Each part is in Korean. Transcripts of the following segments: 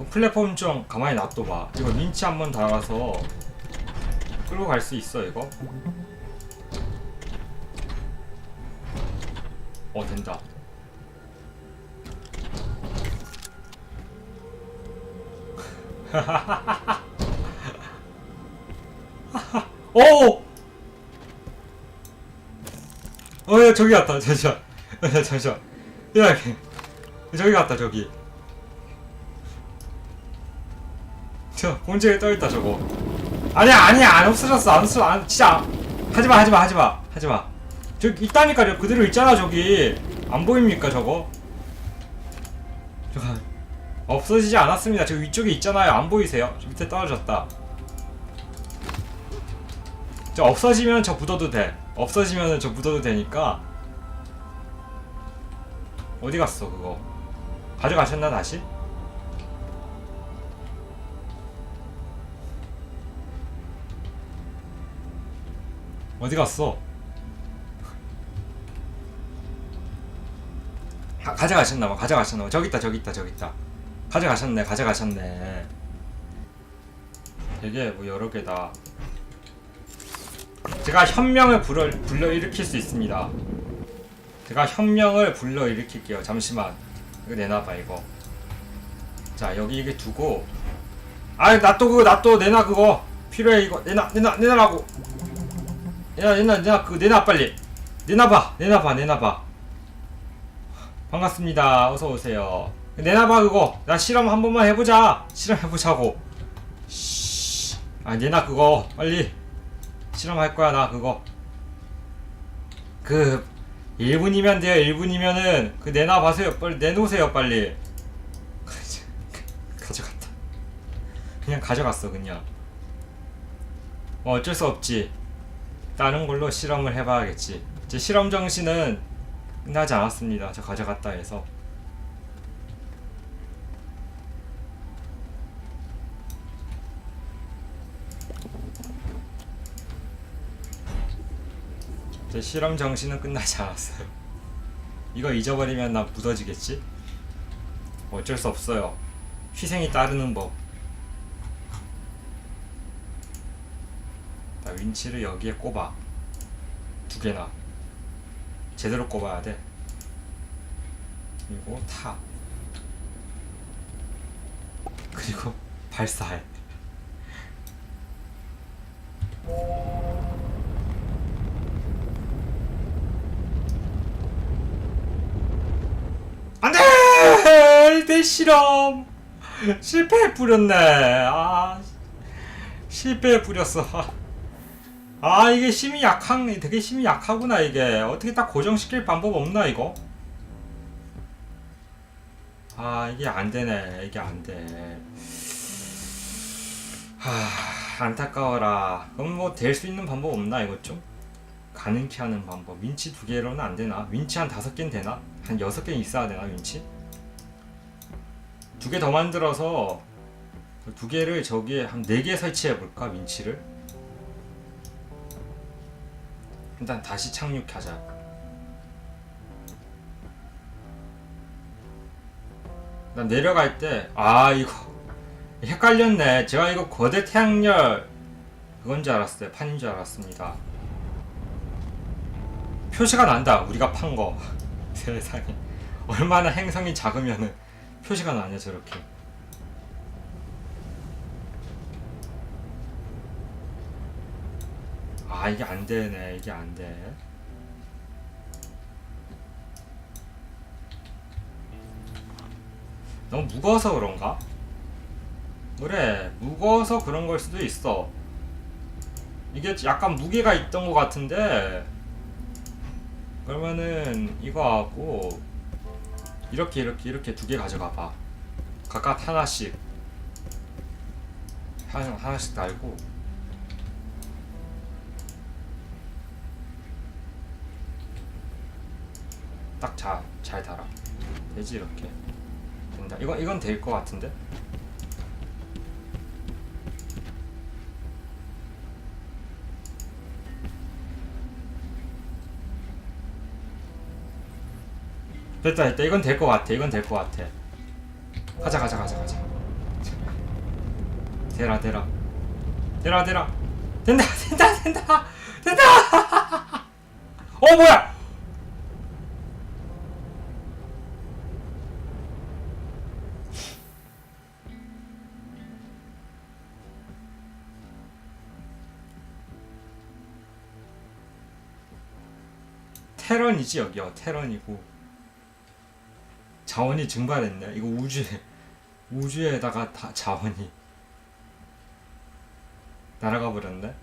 그 플랫폼 좀 가만히 놔둬봐. 이거 윈치 한번 달아서 끌고 갈 수 있어 이거? 어 된다. 오! 어, 야, 저기 갔다. 잠시만. 야, 잠시만. 야, 저기 갔다, 저기. 저, 공중에 떠있다, 저거. 아니야, 아니야, 안 없어졌어, 안 없어졌어, 안, 진짜. 안- 하지마, 하지마, 하지마, 하지마. 저기 있다니까요, 그대로 있잖아, 저기. 안 보입니까, 저거? 저거, 없어지지 않았습니다. 저 위쪽에 있잖아요. 안 보이세요? 저 밑에 떨어졌다. 저 없어지면 저 묻어도 돼. 없어지면 저 묻어도 되니까. 어디 갔어 그거? 가져가셨나 다시? 어디 갔어? 가, 가져가셨나봐. 가져가셨나봐. 저기 있다, 저기 있다, 저기 있다. 가져가셨네, 가져가셨네. 되게 뭐 여러 개다. 제가 현명을 불러, 불러일으킬 수 있습니다. 제가 현명을 불러일으킬게요. 잠시만. 이거 내놔봐, 이거. 자, 여기 이게 두고. 아, 놔둬, 그거, 놔둬, 내놔, 그거. 필요해, 이거. 내놔, 내놔, 내놔라고. 내놔, 내놔, 내놔, 그거 내놔, 빨리. 내놔봐, 내놔봐, 내놔봐. 반갑습니다. 어서오세요. 내놔봐, 그거. 나 실험 한 번만 해보자. 실험해보자고. 씨. 아, 내놔, 그거. 빨리. 실험할 거야 나 그거 그 1분이면 돼요 1분이면은 그 내놔 봐세요 빨리 내놓으세요 빨리 가져갔다 그냥 가져갔어 그냥 뭐 어쩔 수 없지 다른 걸로 실험을 해봐야겠지 제 실험 정신은 끝나지 않았습니다 저 가져갔다 해서 제 실험 정신은 끝나지 않았어요. 이거 잊어버리면 나 묻어지겠지? 어쩔 수 없어요. 희생이 따르는 법. 나 윈치를 여기에 꼽아. 두 개나. 제대로 꼽아야 돼. 그리고 타. 그리고 발사해. 안돼 내 실험 실패해 뿌렸네 아 실패해 뿌렸어 아 이게 힘이 약한 되게 힘이 약하구나 이게. 어떻게 딱 고정시킬 방법 없나 이거? 아 이게 안 되네 이게 안돼. 하 안타까워라. 그럼 뭐 될 수 있는 방법 없나 이것 좀? 가능케 하는 방법. 윈치 두 개로는 안 되나? 윈치 한 다섯 개는 되나? 한 여섯 개 있어야 되나 윈치? 두 개 더 만들어서 그두 개를 저기에 한 네 개 설치해 볼까 윈치를 일단 다시 착륙하자. 난 내려갈 때 아 이거 헷갈렸네. 제가 이거 거대 태양열 그건 줄 알았어요. 판인 줄 알았습니다. 표시가 난다. 우리가 판 거. 세상에. 얼마나 행성이 작으면은 표시가 나냐 저렇게 아 이게 안 되네. 이게 안 돼. 너무 무거워서 그런가? 그래 무거워서 그런 걸 수도 있어. 이게 약간 무게가 있던 것 같은데. 그러면은 이거 하고 이렇게 이렇게 이렇게 두 개 가져가 봐. 각각 하나씩. 하나, 하나씩 달고 딱잘잘 달아. 되지 이렇게. 된다. 이건 이건 될 것 같은데? 됐다 됐다. 이건 될 것 같아. 이건 될 것 같아. 가자 가자 가자 가자. 되라 되라. 되라 되라. 된다 된다 된다. 된다! 어 뭐야 테런이지 여기요 테런이고. 자원이 증발했네. 이거 우주에 우주에다가 다 자원이 날아가 버렸네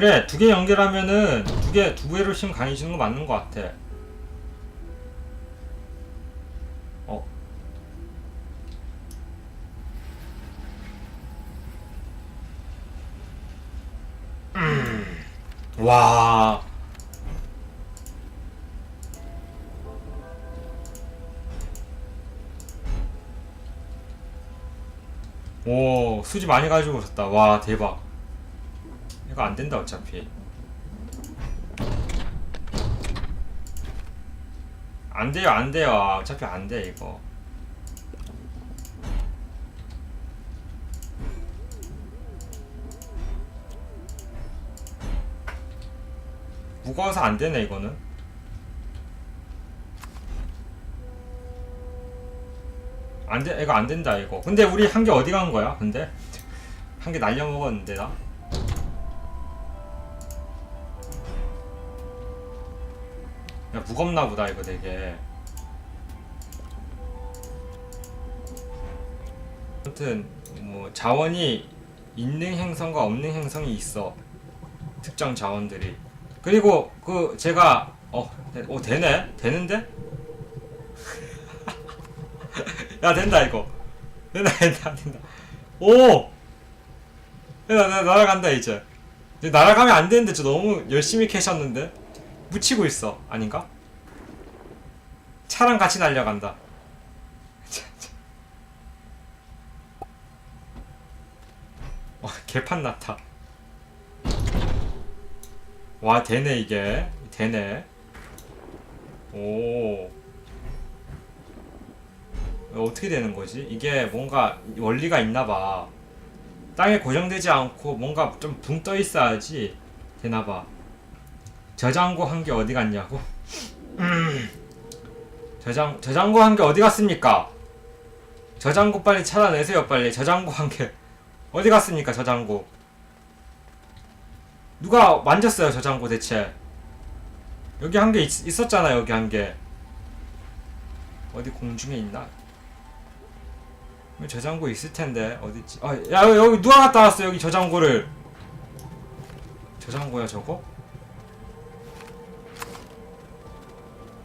그래 두 개 연결하면은 두 개 두 개로 심 강해지는 거 맞는 거 같아 어 음. 와. 오, 수지 많이 가지고 오셨다. 와, 대박. 이거 안 된다, 어차피. 안 돼요, 안 돼요. 어차피 안 돼, 이거. 무거워서 안 되네, 이거는. 안 돼, 이거 안 된다, 이거. 근데 우리 한 개 어디 간 거야, 근데? 한 개 날려 먹었는데, 나? 무겁나 보다, 이거 되게. 아무튼, 뭐, 자원이 있는 행성과 없는 행성이 있어. 특정 자원들이. 그리고, 그, 제가, 어, 되, 어, 되네? 되는데? 야, 된다, 이거. 된다, 된다, 된다. 오! 야, 나, 날아간다. 이제 날아가면 안 되는데, 저 너무 열심히 캐셨는데? 묻히고 있어. 아닌가? 차랑 같이 날려간다. 어, 개판 났다. 와, 되네, 이게. 되네. 오. 어떻게 되는 거지? 이게 뭔가 원리가 있나 봐. 땅에 고정되지 않고 뭔가 좀 붕 떠 있어야지 되나 봐. 저장고 한개 어디 갔냐고? 음. 저장 저장고 한 개 어디 갔습니까? 저장고 빨리 찾아내세요 빨리 저장고 한 개 어디 갔습니까 저장고? 누가 만졌어요 저장고 대체? 여기 한 개 있었잖아 여기 한 개. 어디 공중에 있나? 저장고 있을 텐데 어디지? 아, 야 여기 누가 갖다 놨어 여기 저장고를? 저장고야 저거?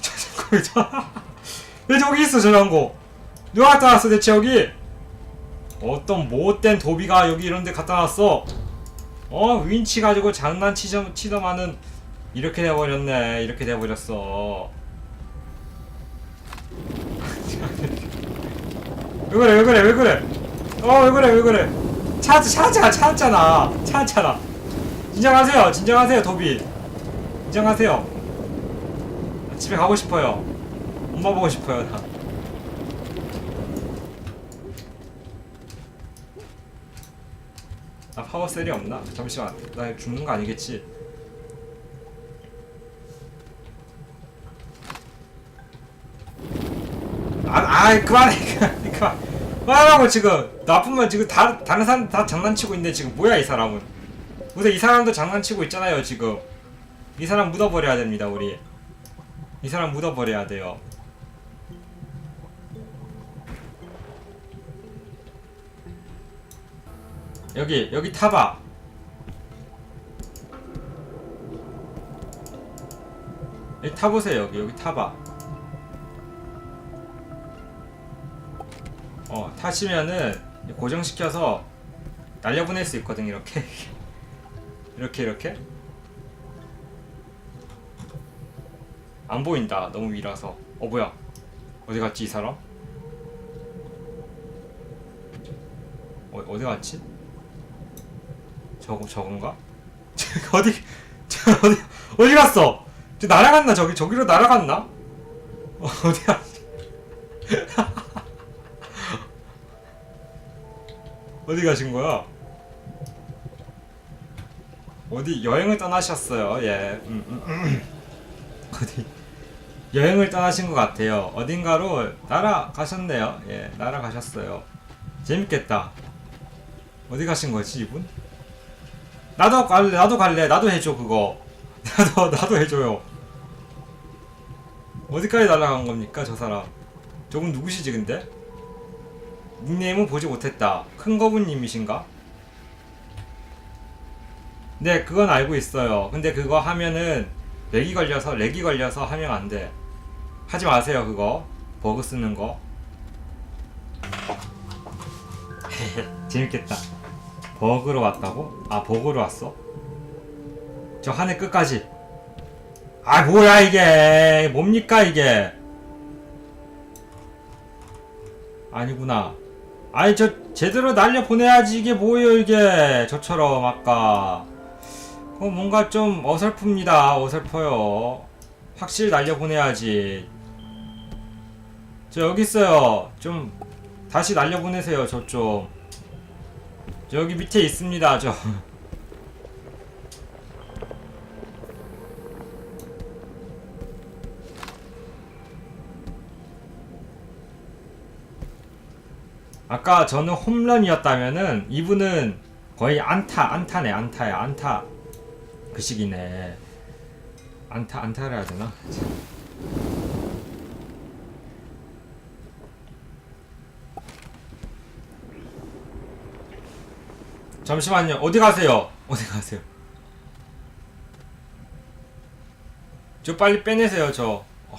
저장고 왜 저기 있어 저장고? 누가 갖다 놨어 대체 여기? 어떤 못된 도비가 여기 이런데 갖다 놨어? 어 윈치 가지고 장난치점 치더만은 이렇게 돼버렸네 이렇게 돼버렸어. 왜 그래 왜 그래 왜 그래 어 왜 그래 왜 그래 찾 찾아 찾았잖아 찾았잖아 진정하세요 진정하세요 도비 진정하세요 집에 가고 싶어요 엄마 보고 싶어요. 나 나 파워셀이 없나? 잠시만. 나 죽는 거 아니겠지? 아, 아 그만해 그만해 그만. 그만하고 지금. 나쁘면 지금 다, 다른 사람 다 장난치고 있는데 지금. 뭐야 이 사람은. 근데 이 사람도 장난치고 있잖아요 지금. 이 사람 묻어버려야 됩니다 우리. 이 사람 묻어버려야 돼요 여기 여기 타봐. 여기 타보세요 여기. 여기 타봐. 어 타시면은 고정시켜서 날려보낼 수 있거든 이렇게. 이렇게 이렇게. 안 보인다. 너무 위라서. 어 뭐야? 어디 갔지 이 사람? 어, 어디 갔지? 저거 저건가? 저 어디 저 어디 어디 갔어? 저 날아갔나 저기 저기로 날아갔나? 어, 어디 갔지? 어디 가신 거야? 어디 여행을 떠나셨어요? 예. 음, 음, 음. 어디 여행을 떠나신 것 같아요. 어딘가로 날아가셨네요. 예, 날아가셨어요. 재밌겠다. 어디 가신 거지 이분? 나도 갈래, 나도 갈래, 나도 해줘 그거. 나도 나도 해줘요. 어디까지 날아간 겁니까 저 사람? 저분 누구시지 근데? 닉네임은 보지 못했다. 큰 거부님이신가? 네, 그건 알고 있어요. 근데 그거 하면은 렉이 걸려서 렉이 걸려서 하면 안 돼. 하지 마세요 그거. 버그 쓰는 거. 재밌겠다. 버그로 왔다고? 아 버그로 왔어? 저 하늘 끝까지. 아 뭐야 이게 뭡니까 이게? 아니구나. 아니 저 제대로 날려 보내야지 이게 뭐예요 이게 저처럼 아까. 어 뭔가 좀 어설픕니다 어설퍼요. 확실히 날려 보내야지. 저 여기 있어요. 좀 다시 날려 보내세요 저 좀. 저 여기 밑에 있습니다 저. 아까 저는 홈런이었다면은 이분은 거의 안타 안타네 안타야 안타 그 시기네 안타 안타를 해야 되나? 잠시만요. 어디 가세요? 어디 가세요? 저 빨리 빼내세요 저. 어,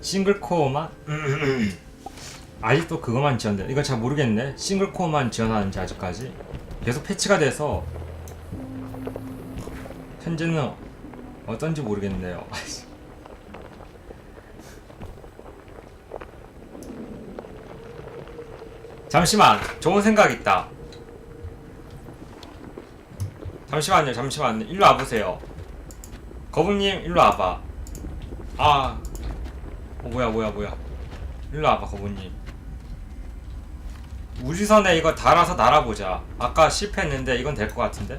싱글 코어만? 아직도 그것만 지원돼. 이거 잘 모르겠네. 싱글 코어만 지원하는지 아직까지. 계속 패치가 돼서 현재는 어떤지 모르겠네요 잠시만 좋은 생각 있다. 잠시만요 잠시만요 일로 와보세요. 거부님 일로 와봐. 아. 어, 뭐야 뭐야 뭐야. 일로 와봐 거부님. 우주선에 이거 달아서 날아보자. 아까 실패했는데 이건 될 것 같은데?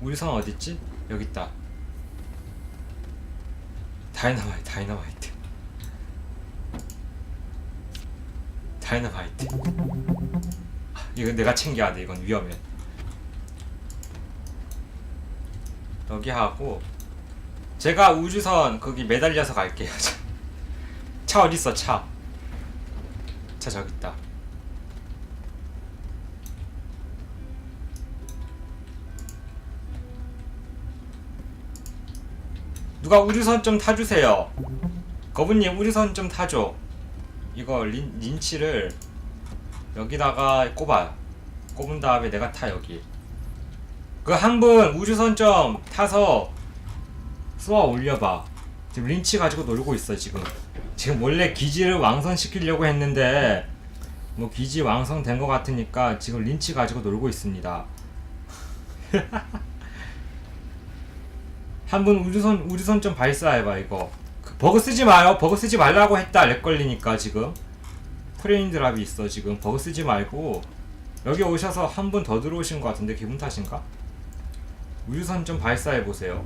우주선 어딨지? 여기 있다. 다이너마이트 다이너마이트 다이너마이트 아, 이거 내가 챙겨야 돼 이건 위험해 여기 하고 제가 우주선 거기 매달려서 갈게요 차 어딨어 차. 차 저기 있다. 누가 우주선 좀 타주세요. 거부님 우주선 좀 타줘. 이거 린, 린치를 여기다가 꼽아. 꼽은 다음에 내가 타 여기. 그 한 분 우주선 좀 타서 쏘아 올려봐. 지금 린치 가지고 놀고 있어 지금. 지금 원래 기지를 왕성시키려고 했는데 뭐 기지 왕성된 것 같으니까 지금 린치 가지고 놀고 있습니다. 한 분 우주선 우주선 좀 발사해봐 이거. 그 버그 쓰지 마요. 버그 쓰지 말라고 했다. 렉 걸리니까 지금 프레임 드랍이 있어 지금 버그 쓰지 말고 여기 오셔서 한 분 더 들어오신 것 같은데 기분 탓인가? 우주선 좀 발사해 보세요.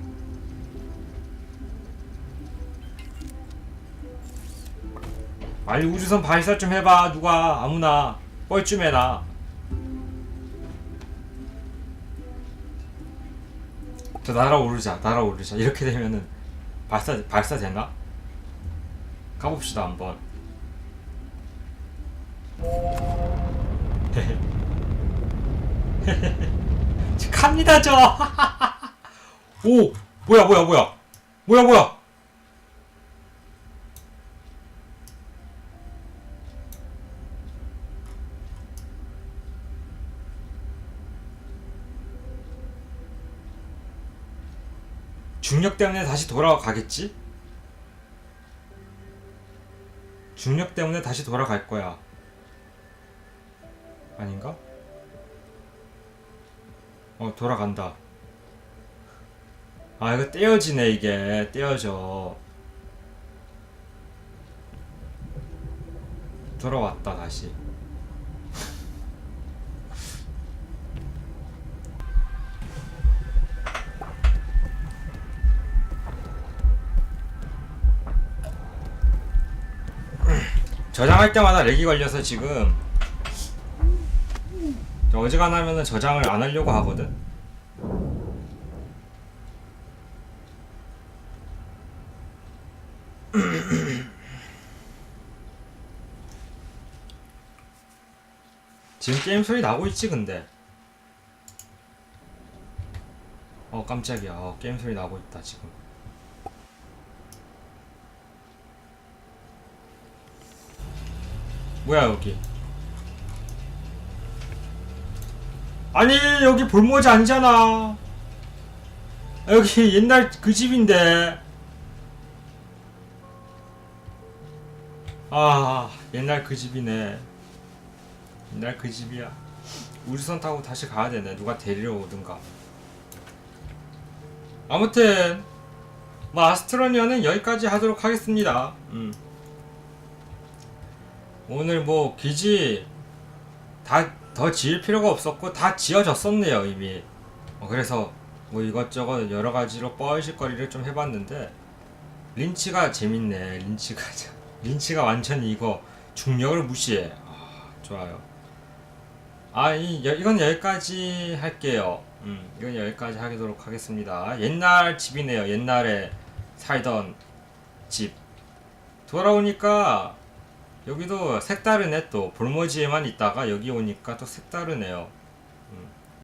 빨리 우주선 발사 좀 해봐 누가 아무나 뻘쭘 해놔 저 날아오르자 날아오르자 이렇게 되면은 발사 발사 되나? 가봅시다 한번. 갑니다 저 오 뭐야 뭐야 뭐야. 뭐야 뭐야. 중력 때문에 다시 돌아가겠지? 중력 때문에 다시 돌아갈 거야. 아닌가? 어, 돌아간다. 아, 이거 떼어지네, 이게. 떼어져. 돌아왔다, 다시. 저장할 때마다 렉이 걸려서 지금 어지간하면은 저장을 안 하려고 하거든. 지금 게임 소리 나고 있지 근데. 어 깜짝이야. 어, 게임 소리 나고 있다 지금. 뭐야 여기? 아니 여기 볼모자 아니잖아. 여기 옛날 그 집인데. 아 옛날 그 집이네. 옛날 그 집이야. 우주선 타고 다시 가야 되네. 누가 데리러 오든가. 아무튼 뭐 아스트로니아는 여기까지 하도록 하겠습니다. 음. 오늘 뭐 기지 다 더 지을 필요가 없었고 다 지어졌었네요 이미. 어, 그래서 뭐 이것저것 여러 가지로 뻘짓거리를 좀 해봤는데 린치가 재밌네. 린치가 참- 린치가 완전히 이거 중력을 무시해. 아 좋아요. 아 이 이건 여기까지 할게요. 음 이건 여기까지 하도록 하겠습니다. 옛날 집이네요. 옛날에 살던 집. 돌아오니까 여기도 색다르네 또 볼모지에만 있다가 여기 오니까 또 색다르네요. 음.